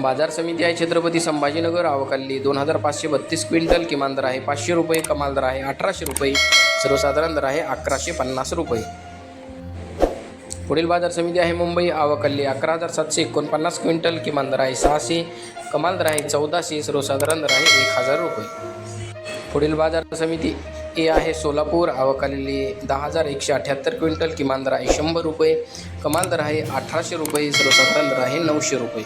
बाजार समिती आहे छत्रपती संभाजीनगर आवकाली दोन हजार पाचशे बत्तीस क्विंटल किमान दर आहे पाचशे रुपये कमाल दर आहे अठराशे रुपये सर्वसाधारण दर आहे अकराशे पन्नास रुपये. पुढील बाजार समिती आहे मुंबई आवकल्ली अकरा हजार सातशे एकोणपन्नास क्विंटल किमान दर आहे सहाशे कमाल दर आहे चौदाशे सर्वसाधारण दर आहे एक हजार रुपये. पुढील बाजार समिती ए आहे सोलापूर आवकालेली दहा हजार एकशे अठ्याहत्तर क्विंटल किमान दर आहे शंभर रुपये कमाल दर आहे अठराशे रुपये सर्वसाधारण दर आहे नऊशे रुपये.